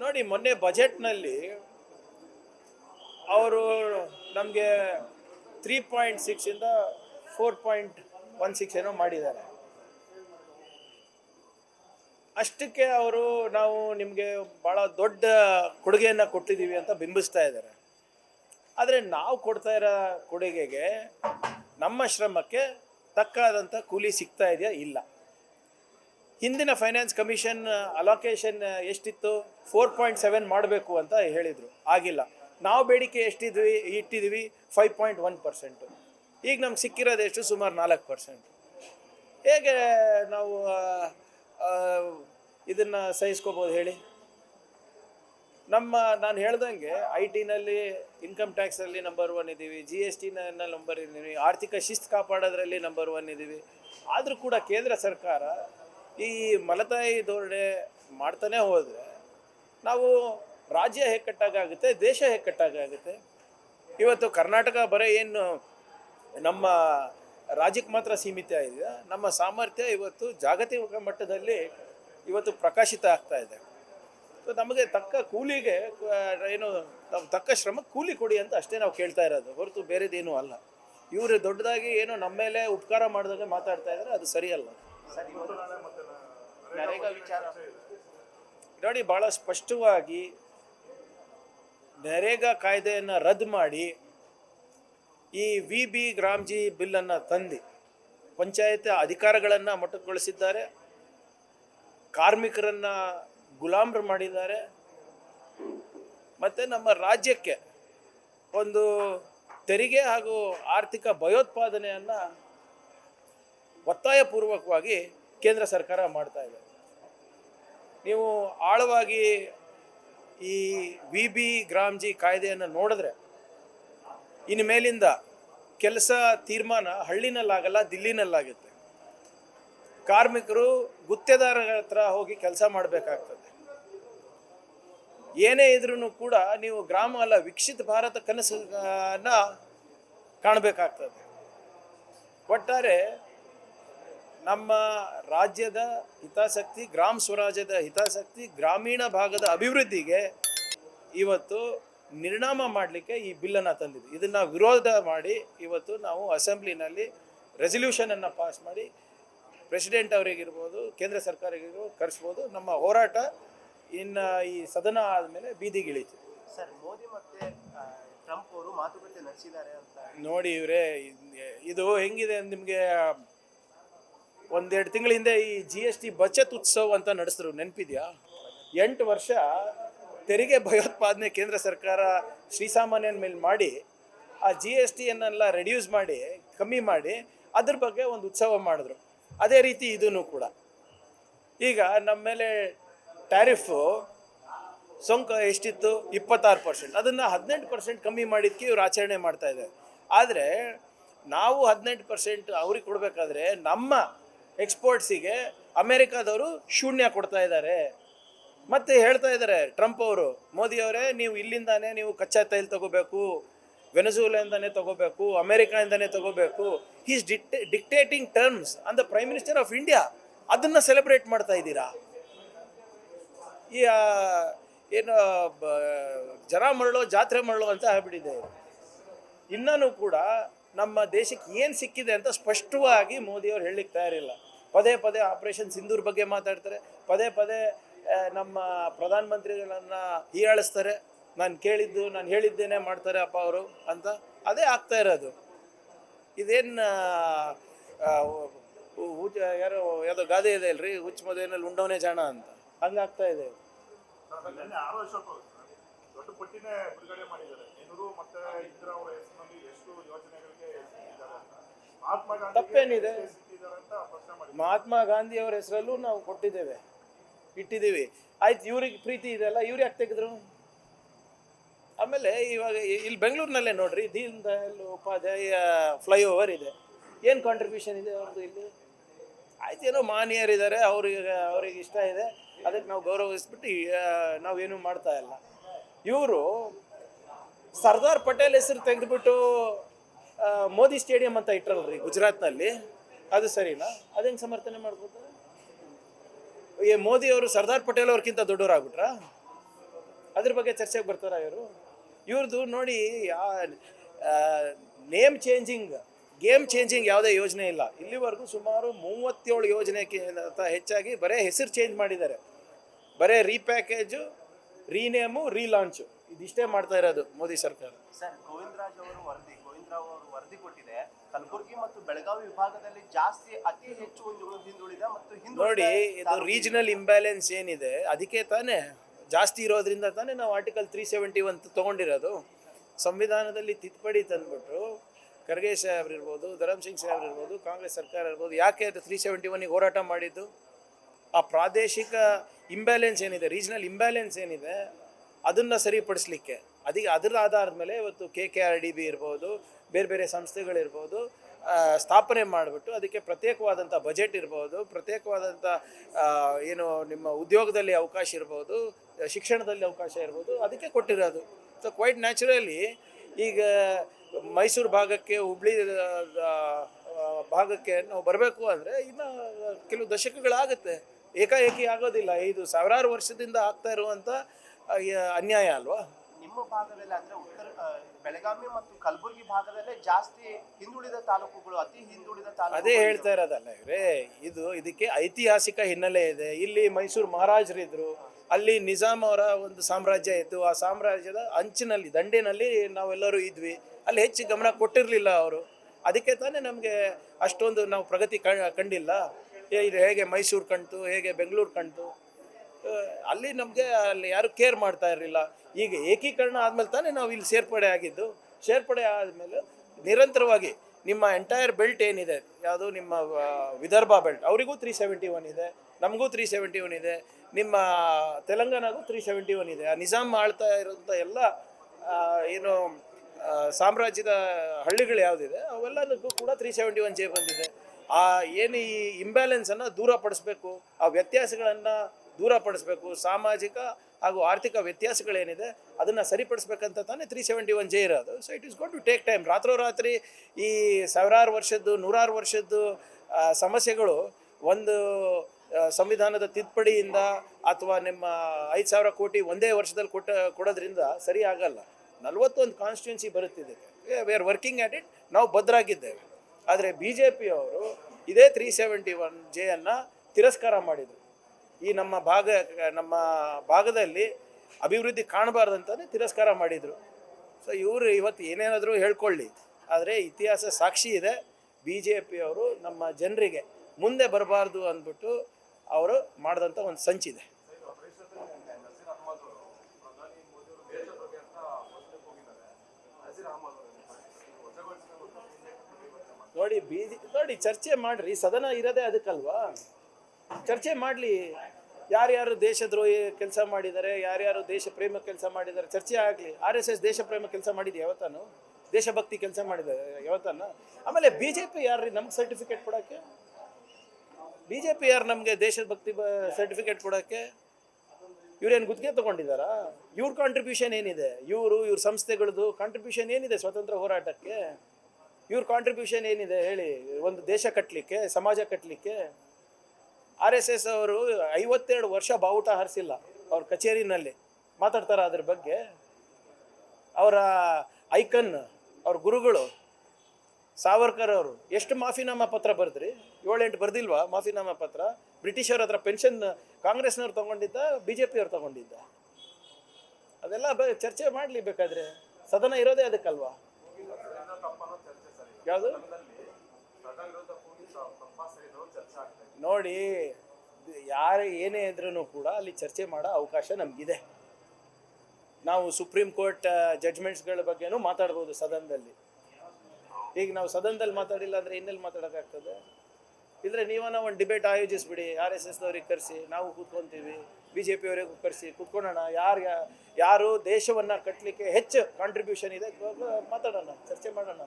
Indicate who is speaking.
Speaker 1: ನೋಡಿ, ಮೊನ್ನೆ ಬಜೆಟ್ನಲ್ಲಿ ಅವರು ನಮಗೆ ತ್ರೀ ಪಾಯಿಂಟ್ ಸಿಕ್ಸಿಂದ ಫೋರ್ ಪಾಯಿಂಟ್ ಒನ್ ಸಿಕ್ಸ್ ಏನೋ ಮಾಡಿದ್ದಾರೆ. ಅಷ್ಟಕ್ಕೆ ಅವರು ನಾವು ನಿಮಗೆ ಭಾಳ ದೊಡ್ಡ ಕೊಡುಗೆಯನ್ನು ಕೊಟ್ಟಿದ್ದೀವಿ ಅಂತ ಬಿಂಬಿಸ್ತಾ ಇದ್ದಾರೆ. ಆದರೆ ನಾವು ಕೊಡ್ತಾ ಇರೋ ಕೊಡುಗೆಗೆ ನಮ್ಮ ಶ್ರಮಕ್ಕೆ ತಕ್ಕಾದಂಥ ಕೂಲಿ ಸಿಗ್ತಾ ಇದೆಯಾ? ಇಲ್ಲ. ಹಿಂದಿನ ಫೈನಾನ್ಸ್ ಕಮಿಷನ್ ಅಲೋಕೇಶನ್ ಎಷ್ಟಿತ್ತು? ಫೋರ್ ಪಾಯಿಂಟ್ ಸೆವೆನ್ ಮಾಡಬೇಕು ಅಂತ ಹೇಳಿದರು. ಆಗಿಲ್ಲ. ನಾವು ಬೇಡಿಕೆ ಎಷ್ಟಿದ್ವಿ? ಇಟ್ಟಿದ್ವಿ ಫೈವ್ ಪಾಯಿಂಟ್ ಒನ್ ಪರ್ಸೆಂಟು ಈಗ ನಮ್ಗೆ ಸಿಕ್ಕಿರೋದು ಎಷ್ಟು? ಸುಮಾರು ನಾಲ್ಕು ಪರ್ಸೆಂಟ್ ಹೇಗೆ ನಾವು ಇದನ್ನು ಸಹಿಸ್ಕೋಬೋದು ಹೇಳಿ? ನಮ್ಮ, ನಾನು ಹೇಳ್ದಂಗೆ ಐ ಟಿನಲ್ಲಿ ಇನ್ಕಮ್ ಟ್ಯಾಕ್ಸಲ್ಲಿ ನಂಬರ್ ಒನ್ ಇದ್ದೀವಿ ಜಿ ಎಸ್ ಟಿನ ನಂಬರ್ ಇದ್ದೀವಿ. ಆರ್ಥಿಕ ಶಿಸ್ತು ಕಾಪಾಡೋದ್ರಲ್ಲಿ ನಂಬರ್ ಒನ್ ಇದ್ದೀವಿ ಆದರೂ ಕೂಡ ಕೇಂದ್ರ ಸರ್ಕಾರ ಈ ಮಲತಾಯಿ ಧೋರಣೆ ಮಾಡ್ತಾನೆ ಹೋದರೆ ನಾವು ರಾಜ್ಯ ಹೆಕ್ಕಟ್ಟಾಗುತ್ತೆ ದೇಶ ಹೆಕ್ಕಟ್ಟಾಗುತ್ತೆ ಇವತ್ತು ಕರ್ನಾಟಕ ಬರೀ ಏನು ನಮ್ಮ ರಾಜ್ಯಕ್ಕೆ ಮಾತ್ರ ಸೀಮಿತ ಇದೆಯಾ ನಮ್ಮ ಸಾಮರ್ಥ್ಯ ಇವತ್ತು ಜಾಗತಿಕ ಮಟ್ಟದಲ್ಲಿ ಇವತ್ತು ಪ್ರಕಾಶಿತ ಆಗ್ತಾ ಇದೆ. ಸೊ ನಮಗೆ ತಕ್ಕ ಕೂಲಿಗೆ, ಏನು ನಮ್ಮ ತಕ್ಕ ಶ್ರಮ ಕೂಲಿ ಕೊಡಿ ಅಂತ ಅಷ್ಟೇ ನಾವು ಕೇಳ್ತಾ ಇರೋದು, ಹೊರತು ಬೇರೆದೇನೂ ಅಲ್ಲ. ಇವರು ದೊಡ್ಡದಾಗಿ ಏನೋ ನಮ್ಮ ಮೇಲೆ ಉಪಕಾರ ಮಾಡಿದಾಗ ಮಾತಾಡ್ತಾ ಇದ್ದಾರೆ ಅದು ಸರಿಯಲ್ಲ.
Speaker 2: ನರೇಗಾ ವಿಚಾರ.
Speaker 1: ನೋಡಿ ಭಾಳ ಸ್ಪಷ್ಟವಾಗಿ ನರೇಗಾ ಕಾಯ್ದೆಯನ್ನು ರದ್ದು ಮಾಡಿ ಈ ವಿ ಬಿ ಗ್ರಾಮ್ಜಿ ಬಿಲ್ಲನ್ನು ತಂದು ಪಂಚಾಯತ್ ಅಧಿಕಾರಗಳನ್ನು ಮೊಟಕುಗೊಳಿಸಿದ್ದಾರೆ. ಕಾರ್ಮಿಕರನ್ನು ಗುಲಾಮರು ಮಾಡಿದ್ದಾರೆ. ಮತ್ತು ನಮ್ಮ ರಾಜ್ಯಕ್ಕೆ ಒಂದು ತೆರಿಗೆ ಹಾಗೂ ಆರ್ಥಿಕ ಭಯೋತ್ಪಾದನೆಯನ್ನು ಒತ್ತಾಯಪೂರ್ವಕವಾಗಿ ಕೇಂದ್ರ ಸರ್ಕಾರ ಮಾಡ್ತಾ ಇದೆ. ನೀವು ಆಳವಾಗಿ ಈ ವಿ ಬಿ ಗ್ರಾಮ್ಜಿ ಕಾಯ್ದೆಯನ್ನು ನೋಡಿದ್ರೆ, ಇನ್ನು ಮೇಲಿಂದ ಕೆಲಸ ತೀರ್ಮಾನ ಹಳ್ಳಿನಲ್ಲಾಗಲ್ಲ, ದಿಲ್ಲಿನಲ್ಲಾಗುತ್ತೆ. ಕಾರ್ಮಿಕರು ಗುತ್ತೇದಾರರ ಹತ್ರ ಹೋಗಿ ಕೆಲಸ ಮಾಡಬೇಕಾಗ್ತದೆ. ಏನೇ ಇದ್ರೂ ಕೂಡ ನೀವು ಗ್ರಾಮ ಅಲ್ಲ ವಿಕಸಿತ ಭಾರತ ಕನಸನ್ನ ಕಾಣಬೇಕಾಗ್ತದೆ. ಒಟ್ಟಾರೆ ನಮ್ಮ ರಾಜ್ಯದ ಹಿತಾಸಕ್ತಿ ಗ್ರಾಮ ಸ್ವರಾಜ್ಯದ ಹಿತಾಸಕ್ತಿ ಗ್ರಾಮೀಣ ಭಾಗದ ಅಭಿವೃದ್ಧಿಗೆ ಇವತ್ತು ನಿರ್ಣಾಮ ಮಾಡಲಿಕ್ಕೆ ಈ ಬಿಲ್ಲನ್ನು ತಂದಿದ್ದು ಇದನ್ನು ವಿರೋಧ ಮಾಡಿ ಇವತ್ತು ನಾವು ಅಸೆಂಬ್ಲಿನಲ್ಲಿ ರೆಸಲ್ಯೂಷನನ್ನು ಪಾಸ್ ಮಾಡಿ ಪ್ರೆಸಿಡೆಂಟ್ ಅವರಿಗಿರ್ಬೋದು ಕೇಂದ್ರ ಸರ್ಕಾರಗಿರ್ಬೋದು ಕರೆಸ್ಬೋದು ನಮ್ಮ ಹೋರಾಟ ಇನ್ನು ಈ ಸದನ ಆದಮೇಲೆ ಬೀದಿಗಿಳಿತು.
Speaker 2: ಸರ್ ಮೋದಿ ಮತ್ತೆ ಟ್ರಂಪ್ ಅವರು ಮಾತುಕತೆ ನಡೆಸಿದ್ದಾರೆ ಅಂತ
Speaker 1: ನೋಡಿ ಇವರೇ ಇದು ಹೆಂಗಿದೆ ನಿಮಗೆ ಒಂದೆರಡು ತಿಂಗಳ ಹಿಂದೆ ಈ ಜಿ ಎಸ್ ಟಿ ಬಚತ್ ಉತ್ಸವ ಅಂತ ನಡೆಸಿದ್ರು. ನೆನಪಿದ್ಯಾ? ಎಂಟು ವರ್ಷ ತೆರಿಗೆ ಭಯೋತ್ಪಾದನೆ ಕೇಂದ್ರ ಸರ್ಕಾರ ಶ್ರೀಸಾಮಾನ್ಯನ ಮೇಲೆ ಮಾಡಿ, ಆ ಜಿ ಎಸ್ ಟಿಯನ್ನೆಲ್ಲ ರೆಡ್ಯೂಸ್ ಮಾಡಿ, ಕಮ್ಮಿ ಮಾಡಿ, ಅದ್ರ ಬಗ್ಗೆ ಒಂದು ಉತ್ಸವ ಮಾಡಿದ್ರು. ಅದೇ ರೀತಿ ಇದೂ ಕೂಡ. ಈಗ ನಮ್ಮ ಮೇಲೆ ಟ್ಯಾರಿಫು ಸೋಂಕು ಎಷ್ಟಿತ್ತು? ಇಪ್ಪತ್ತಾರು ಪರ್ಸೆಂಟ್ ಅದನ್ನು ಹದಿನೆಂಟು ಪರ್ಸೆಂಟ್ ಕಮ್ಮಿ ಮಾಡಿದ್ದಕ್ಕೆ ಇವ್ರು ಆಚರಣೆ ಮಾಡ್ತಾ ಇದ್ದಾರೆ. ಆದರೆ ನಾವು ಹದಿನೆಂಟು ಪರ್ಸೆಂಟ್ ಅವ್ರಿಗೆ ಕೊಡಬೇಕಾದ್ರೆ ನಮ್ಮ ಎಕ್ಸ್ಪೋರ್ಟ್ಸಿಗೆ ಅಮೇರಿಕಾದವರು ಶೂನ್ಯ ಕೊಡ್ತಾ ಇದ್ದಾರೆ. ಮತ್ತೆ ಹೇಳ್ತಾ ಇದ್ದಾರೆ ಟ್ರಂಪ್ ಅವರು, ಮೋದಿ ಅವರೇ, ನೀವು ಇಲ್ಲಿಂದಾನೇ ನೀವು ಕಚ್ಚಾ ತೈಲ್ ತಗೋಬೇಕು ವೆನೆಜುಲಾಯಿಂದಾನೇ ತಗೋಬೇಕು ಅಮೆರಿಕಾಯಿಂದಾನೇ ತಗೋಬೇಕು. He's dictate dictating terms on the prime minister of India ಅದನ್ನು ಸೆಲೆಬ್ರೇಟ್ ಮಾಡ್ತಾ ಇದ್ದೀರಾ? ಈ ಏನು ಜನ ಮರಳು, ಜಾತ್ರೆ ಮರಳು ಅಂತ ಆಗ್ಬಿಟ್ಟಿದೆ ಇನ್ನೂ ಕೂಡ ನಮ್ಮ ದೇಶಕ್ಕೆ ಏನು ಸಿಕ್ಕಿದೆ ಅಂತ ಸ್ಪಷ್ಟವಾಗಿ ಮೋದಿಯವರು ಹೇಳಲಿಕ್ಕೆ ತಯಾರಿಲ್ಲ. ಪದೇ ಪದೇ ಆಪರೇಷನ್ ಸಿಂಧೂರ್ ಬಗ್ಗೆ ಮಾತಾಡ್ತಾರೆ ಪದೇ ಪದೇ ನಮ್ಮ ನಮ್ಮ ಪ್ರಧಾನಮಂತ್ರಿಗಳನ್ನು ಹೀಯಾಳಿಸ್ತಾರೆ. ನಾನು ಕೇಳಿದ್ದು ನಾನು ಹೇಳಿದ್ದೇನೆ ಮಾಡ್ತಾರೆ ಅಪ್ಪ ಅವರು ಅಂತ. ಅದೇ ಆಗ್ತಾ ಇರೋದು. ಇದೇನು ಯಾರೋ ಯಾವುದೋ ಗಾದೆ ಇದೆ ಅಲ್ರಿ? ಹುಚ್ಚ ಮದುವೆನಲ್ಲಿ ಉಂಡವನೇ ಜಾಣ ಅಂತ. ಹಂಗಾಗ್ತಾ ಇದೆ. ತಪ್ಪೇನಿದೆ? ಮಹಾತ್ಮ ಗಾಂಧಿ ಅವರ ಹೆಸರಲ್ಲೂ ನಾವು ಕೊಟ್ಟಿದ್ದೇವೆ. ಇಟ್ಟಿದ್ದೀವಿ. ಆಯ್ತು, ಇವ್ರಿಗೆ ಪ್ರೀತಿ ಇದೆಲ್ಲ ಇವ್ರು ಯಾಕೆ ತೆಗೆದ್ರು? ಆಮೇಲೆ ಇವಾಗ ಇಲ್ಲಿ ಬೆಂಗಳೂರಿನಲ್ಲೇ ನೋಡ್ರಿ ದೀನ್ ದಯಾಳ್ ಉಪಾಧ್ಯಾಯ ಫ್ಲೈಓವರ್ ಇದೆ. ಏನು ಕಾಂಟ್ರಿಬ್ಯೂಷನ್ ಇದೆ ಅವ್ರದ್ದು ಇಲ್ಲಿ? ಆಯ್ತು, ಏನೋ ಮಾನ್ಯರಿದ್ದಾರೆ, ಅವ್ರಿಗೆ ಅವ್ರಿಗೆ ಇಷ್ಟ ಇದೆ. ಅದಕ್ಕೆ ನಾವು ಗೌರವಿಸ್ಬಿಟ್ಟು ನಾವು ನಾವೇನು ಮಾಡ್ತಾ ಇಲ್ಲ. ಇವರು ಸರ್ದಾರ್ ಪಟೇಲ್ ಹೆಸರು ತೆಗೆದುಬಿಟ್ಟು ಮೋದಿ ಸ್ಟೇಡಿಯಂ ಅಂತ ಇಟ್ಟರಲ್ರಿ ಗುಜರಾತ್ನಲ್ಲಿ. ಅದು ಸರಿನಾ? ಅದೇನು ಸಮರ್ಥನೆ ಮಾಡ್ಬೋದು? ಏ, ಮೋದಿ ಅವರು ಸರ್ದಾರ್ ಪಟೇಲ್ ಅವ್ರಕ್ಕಿಂತ ದೊಡ್ಡವರಾಗ್ಬಿಟ್ರಾ ಅದ್ರ ಬಗ್ಗೆ ಚರ್ಚೆಗೆ ಬರ್ತಾರ ಇವರು? ಇವ್ರದ್ದು ನೋಡಿ ನೇಮ್ ಚೇಂಜಿಂಗ್, ಗೇಮ್ ಚೇಂಜಿಂಗ್ ಯಾವುದೇ ಯೋಜನೆ ಇಲ್ಲ. ಇಲ್ಲಿವರೆಗೂ ಸುಮಾರು ಮೂವತ್ತೇಳು ಯೋಜನೆಗಿಂತ ಹೆಚ್ಚಾಗಿ ಬರೀ ಹೆಸರು ಚೇಂಜ್ ಮಾಡಿದ್ದಾರೆ. ಬರೀ ರೀಪ್ಯಾಕೇಜು, ರೀನೇಮು, ರೀಲಾಂಚು. ಇದಿಷ್ಟೇ ಮಾಡ್ತಾ ಇರೋದು ಮೋದಿ ಸರ್ಕಾರ.
Speaker 2: ಸರ್, ಗೋವಿಂದರಾಜ್ ಅವರು ವರದಿ ಕೊಟ್ಟಿದೆ. ಕಲಬುರಗಿ ಮತ್ತು ಬೆಳಗಾವಿ ವಿಭಾಗದಲ್ಲಿ ಜಾಸ್ತಿ ಅತಿ ಹೆಚ್ಚು ಒಂದು ಹಿಂದುಳಿದ ಮತ್ತು
Speaker 1: ನೋಡಿ ಇದು ರೀಜನಲ್ ಇಂಬ್ಯಾಲೆನ್ಸ್ ಏನಿದೆ ಅದಕ್ಕೆ ತಾನೇ ಜಾಸ್ತಿ ಇರೋದ್ರಿಂದ ತಾನೇ ನಾವು ಆರ್ಟಿಕಲ್ ತ್ರೀ ಸೆವೆಂಟಿ ಒನ್ ತಗೊಂಡಿರೋದು. ಸಂವಿಧಾನದಲ್ಲಿ ತಿದ್ದುಪಡಿ ತಂದ್ಬಿಟ್ಟು ಖರ್ಗೆ ಸಾಹೇಬ್ರು ಇರ್ಬೋದು ಧರಮ್ ಸಿಂಗ್ ಸಾಹೇಬ್ರು ಇರ್ಬೋದು ಕಾಂಗ್ರೆಸ್ ಸರ್ಕಾರ ಇರ್ಬೋದು ಯಾಕೆ ಅದು ತ್ರೀ ಸೆವೆಂಟಿ ಒನ್ಗೆ ಹೋರಾಟ ಮಾಡಿದ್ದು? ಆ ಪ್ರಾದೇಶಿಕ ಇಂಬ್ಯಾಲೆನ್ಸ್ ಏನಿದೆ ರೀಜನಲ್ ಇಂಬ್ಯಾಲೆನ್ಸ್ ಏನಿದೆ ಅದನ್ನು ಸರಿಪಡಿಸಲಿಕ್ಕೆ. ಅದಕ್ಕೆ ಅದರ ಆಧಾರದ ಮೇಲೆ ಇವತ್ತು K K R D B ಇರ್ಬೋದು, ಬೇರೆ ಬೇರೆ ಸಂಸ್ಥೆಗಳಿರ್ಬೋದು ಸ್ಥಾಪನೆ ಮಾಡಿಬಿಟ್ಟು ಅದಕ್ಕೆ ಪ್ರತ್ಯೇಕವಾದಂಥ ಬಜೆಟ್ ಇರ್ಬೋದು, ಪ್ರತ್ಯೇಕವಾದಂಥ ಏನು ನಿಮ್ಮ ಉದ್ಯೋಗದಲ್ಲಿ ಅವಕಾಶ ಇರ್ಬೋದು, ಶಿಕ್ಷಣದಲ್ಲಿ ಅವಕಾಶ ಇರ್ಬೋದು, ಅದಕ್ಕೆ ಕೊಟ್ಟಿರೋದು. ಸೊ ಕ್ವೈಟ್ ನ್ಯಾಚುರಲಿ ಈಗ ಮೈಸೂರು ಭಾಗಕ್ಕೆ, ಹುಬ್ಳಿ ಭಾಗಕ್ಕೆ ನಾವು ಬರಬೇಕು ಅಂದರೆ ಇನ್ನು ಕೆಲವು ದಶಕಗಳಾಗುತ್ತೆ. ಏಕಾಏಕಿ ಆಗೋದಿಲ್ಲ. ಇದು ಸಾವಿರಾರು ವರ್ಷದಿಂದ ಆಗ್ತಾ ಇರುವಂಥ ಅನ್ಯಾಯ ಅಲ್ವಾ?
Speaker 2: ನಿಮ್ಮ ಭಾಗದಲ್ಲಿ ಅಂದ್ರೆ ಉತ್ತರ ಬೆಳಗಾವಿ ಮತ್ತು ಕಲಬುರಗಿ ಭಾಗದಲ್ಲೇ ಜಾಸ್ತಿ ಹಿಂದುಳಿದ ತಾಲೂಕುಗಳು ಅತಿ ಹಿಂದುಳಿದ ತಾಲೂಕು
Speaker 1: ಅದೇ ಹೇಳ್ತಾ ಇರೋದಲ್ಲ ಇವರೇ ಇದು ಇದಕ್ಕೆ ಐತಿಹಾಸಿಕ ಹಿನ್ನೆಲೆ ಇದೆ. ಇಲ್ಲಿ ಮೈಸೂರು ಮಹಾರಾಜರಿದ್ರು ಅಲ್ಲಿ ನಿಜಾಮ್ ಅವರ ಒಂದು ಸಾಮ್ರಾಜ್ಯ ಇತ್ತು. ಆ ಸಾಮ್ರಾಜ್ಯದ ಅಂಚಿನಲ್ಲಿ ದಂಡೆನಲ್ಲಿ ನಾವೆಲ್ಲರೂ ಇದ್ವಿ. ಅಲ್ಲಿ ಹೆಚ್ಚು ಗಮನ ಕೊಟ್ಟಿರಲಿಲ್ಲ ಅವರು. ಅದಕ್ಕೆ ತಾನೇ ನಮಗೆ ಅಷ್ಟೊಂದು ನಾವು ಪ್ರಗತಿ ಕಂಡಿಲ್ಲ. ಇದು ಹೇಗೆ ಮೈಸೂರು ಕಣ್ತು ಹೇಗೆ ಬೆಂಗಳೂರು ಕಣ್ತು ಅಲ್ಲಿ ನಮಗೆ ಅಲ್ಲಿ ಯಾರು ಕೇರ್ ಮಾಡ್ತಾ ಇರಲಿಲ್ಲ. ಈಗ ಏಕೀಕರಣ ಆದಮೇಲೆ ತಾನೇ ನಾವು ಇಲ್ಲಿ ಸೇರ್ಪಡೆ ಆಗಿದ್ದು. ಸೇರ್ಪಡೆ ಆದಮೇಲೆ ನಿರಂತರವಾಗಿ ನಿಮ್ಮ ಎಂಟೈರ್ ಬೆಲ್ಟ್ ಏನಿದೆ? ಯಾವುದು ನಿಮ್ಮ ವಿದರ್ಭ ಬೆಲ್ಟ್ ಅವರಿಗೂ ತ್ರೀ ಸೆವೆಂಟಿ ಒನ್ ಇದೆ, ನಮಗೂ ತ್ರೀ ಸೆವೆಂಟಿ ಒನ್ ಇದೆ, ನಿಮ್ಮ ತೆಲಂಗಾಣಗೂ ತ್ರೀ ಸೆವೆಂಟಿ ಒನ್ ಇದೆ. ಆ ನಿಜಾಮ್ ಆಳ್ತಾ ಇರೋಂಥ ಎಲ್ಲ ಏನು ಸಾಮ್ರಾಜ್ಯದ ಹಳ್ಳಿಗಳು ಯಾವುದಿದೆ, ಅವೆಲ್ಲದಕ್ಕೂ ಕೂಡ ತ್ರೀ ಸೆವೆಂಟಿ ಒನ್ ಜೆ ಬಂದಿದೆ. ಆ, ಏನು ಈ ಇಂಬ್ಯಾಲೆನ್ಸನ್ನು ದೂರಪಡಿಸ್ಬೇಕು ಆ ವ್ಯತ್ಯಾಸಗಳನ್ನು ದೂರಪಡಿಸ್ಬೇಕು. ಸಾಮಾಜಿಕ ಹಾಗೂ ಆರ್ಥಿಕ ವ್ಯತ್ಯಾಸಗಳೇನಿದೆ, ಅದನ್ನು ಸರಿಪಡಿಸ್ಬೇಕಂತ ತಾನೇ ತ್ರೀ ಸೆವೆಂಟಿ ಒನ್ ಜೆ ಇರೋದು. So it is got to take time ರಾತ್ರೋರಾತ್ರಿ ಈ ಸಾವಿರಾರು ವರ್ಷದ್ದು, ನೂರಾರು ವರ್ಷದ್ದು ಸಮಸ್ಯೆಗಳು ಒಂದು ಸಂವಿಧಾನದ ತಿದ್ದುಪಡಿಯಿಂದ ಅಥವಾ ನಿಮ್ಮ ಐದು ಸಾವಿರ ಕೋಟಿ ಒಂದೇ ವರ್ಷದಲ್ಲಿ ಕೊಟ್ಟ, ಕೊಡೋದ್ರಿಂದ ಸರಿ ಆಗಲ್ಲ. ನಲವತ್ತೊಂದು ಕಾನ್ಸ್ಟಿಟ್ಯೂನ್ಸಿ ಬರುತ್ತಿದೆ. We are working at it ನಾವು ಭದ್ರಾಗಿದ್ದೇವೆ. ಆದರೆ ಬಿ ಜೆ ಪಿಯವರು ಇದೇ ತ್ರೀ ಸೆವೆಂಟಿ ಒನ್ ಜೆಯನ್ನು ತಿರಸ್ಕಾರ ಮಾಡಿದರು. ಈ ನಮ್ಮ ಭಾಗ, ನಮ್ಮ ಭಾಗದಲ್ಲಿ ಅಭಿವೃದ್ಧಿ ಕಾಣಬಾರ್ದಂತಾನೆ ತಿರಸ್ಕಾರ ಮಾಡಿದರು. ಸೊ ಇವರು ಇವತ್ತು ಏನೇನಾದರೂ ಹೇಳ್ಕೊಳ್ಳಿ. ಆದರೆ ಇತಿಹಾಸ ಸಾಕ್ಷಿ ಇದೆ. ಬಿ ಜೆ ಪಿಯವರು ನಮ್ಮ ಜನರಿಗೆ ಮುಂದೆ ಬರಬಾರ್ದು ಅಂದ್ಬಿಟ್ಟು ಅವರು ಮಾಡಿದಂಥ ಒಂದು ಸಂಚಿದೆ. ನೋಡಿ ಬಿ ನೋಡಿ, ಚರ್ಚೆ ಮಾಡ್ರಿ. ಸದನ ಇರೋದೇ ಅದಕ್ಕಲ್ವಾ? ಚರ್ಚೆ ಮಾಡಲಿ. ಯಾರ್ಯಾರು ದೇಶದ್ರೋಹಿ ಕೆಲಸ ಮಾಡಿದ್ದಾರೆ, ಯಾರ್ಯಾರು ದೇಶ ಪ್ರೇಮ ಕೆಲಸ ಮಾಡಿದ್ದಾರೆ, ಚರ್ಚೆ ಆಗಲಿ, ಆರ್ ಎಸ್ ಎಸ್ ದೇಶ ಪ್ರೇಮ ಕೆಲಸ ಮಾಡಿದ್ಯಾ ಯಾವತ್ತಾನು? ದೇಶಭಕ್ತಿ ಕೆಲಸ ಮಾಡಿದ್ದಾರೆ ಯಾವತ್ತಾನ? ಆಮೇಲೆ ಬಿ ಜೆ ಪಿ ಯಾರ್ರಿ ನಮ್ಗೆ ಸರ್ಟಿಫಿಕೇಟ್ ಕೊಡೋಕ್ಕೆ? ಬಿ ಜೆ ಪಿ ಯಾರು ನಮಗೆ ದೇಶಭಕ್ತಿ ಸರ್ಟಿಫಿಕೇಟ್ ಕೊಡೋಕ್ಕೆ? ಇವ್ರೇನು ಗುತ್ತಿಗೆ ತೊಗೊಂಡಿದ್ದಾರಾ? ಇವ್ರ ಕಾಂಟ್ರಿಬ್ಯೂಷನ್ ಏನಿದೆ? ಇವರು, ಇವ್ರ ಸಂಸ್ಥೆಗಳದ್ದು ಕಾಂಟ್ರಿಬ್ಯೂಷನ್ ಏನಿದೆ ಸ್ವಾತಂತ್ರ್ಯ ಹೋರಾಟಕ್ಕೆ? ಇವ್ರ ಕಾಂಟ್ರಿಬ್ಯೂಷನ್ ಏನಿದೆ ಹೇಳಿ, ಒಂದು ದೇಶ ಕಟ್ಟಲಿಕ್ಕೆ ಸಮಾಜ ಕಟ್ಟಲಿಕ್ಕೆ ಆರ್ ಎಸ್ ಎಸ್ ಅವರು ಐವತ್ತೆರಡು ವರ್ಷ ಬಾವುಟ ಹರಿಸಿಲ್ಲ ಅವ್ರ ಕಚೇರಿನಲ್ಲಿ. ಮಾತಾಡ್ತಾರ ಅದ್ರ ಬಗ್ಗೆ. ಅವರ ಐಕನ್, ಅವ್ರ ಗುರುಗಳು, ಸಾವರ್ಕರ್ ಅವರು, ಎಷ್ಟು ಮಾಫಿನಾಮ ಪತ್ರ ಬರೆದ್ರಿ? ಏಳೆಂಟು ಬರ್ದಿಲ್ವಾ ಮಾಫಿನಾಮ ಪತ್ರ? ಬ್ರಿಟಿಷರ ಹತ್ರ ಪೆನ್ಷನ್ ಕಾಂಗ್ರೆಸ್ನವ್ರು ತಗೊಂಡಿದ್ದ ಬಿ ಜೆ ಪಿಯವ್ರು ತಗೊಂಡಿದ್ದ? ಅದೆಲ್ಲ ಚರ್ಚೆ ಮಾಡಲಿ ಬೇಕಾದ್ರೆ. ಸದನ ಇರೋದೇ ಅದಕ್ಕಲ್ವಾ? ಯಾವುದು? ನೋಡಿ, ಯಾರು ಏನೇ ಇದ್ರೂ ಕೂಡ ಅಲ್ಲಿ ಚರ್ಚೆ ಮಾಡೋ ಅವಕಾಶ ನಮಗಿದೆ. ನಾವು ಸುಪ್ರೀಂ ಕೋರ್ಟ್ ಜಡ್ಜ್ಮೆಂಟ್ಸ್ಗಳ ಬಗ್ಗೆನೂ ಮಾತಾಡ್ಬೋದು ಸದನದಲ್ಲಿ. ಈಗ ನಾವು ಸದನದಲ್ಲಿ ಮಾತಾಡಿಲ್ಲ ಅಂದರೆ ಇನ್ನೆಲ್ಲಿ ಮಾತಾಡೋಕ್ಕಾಗ್ತದೆ ಇದ್ರೆ ನೀವನ್ನ ಒಂದು ಡಿಬೇಟ್ ಆಯೋಜಿಸ್ಬಿಡಿ ಆರ್ ಎಸ್ ಎಸ್ನವ್ರಿಗೆ ಕರೆಸಿ, ನಾವು ಕೂತ್ಕೊತೀವಿ ಬಿ ಜೆ ಪಿಯವರಿಗೂ ಕರೆಸಿ ಕೂತ್ಕೊಳ್ಳೋಣ ಯಾರು ಯಾರು ದೇಶವನ್ನು ಕಟ್ಟಲಿಕ್ಕೆ ಹೆಚ್ಚು ಕಾಂಟ್ರಿಬ್ಯೂಷನ್ ಇದೆ ಮಾತಾಡೋಣ, ಚರ್ಚೆ ಮಾಡೋಣ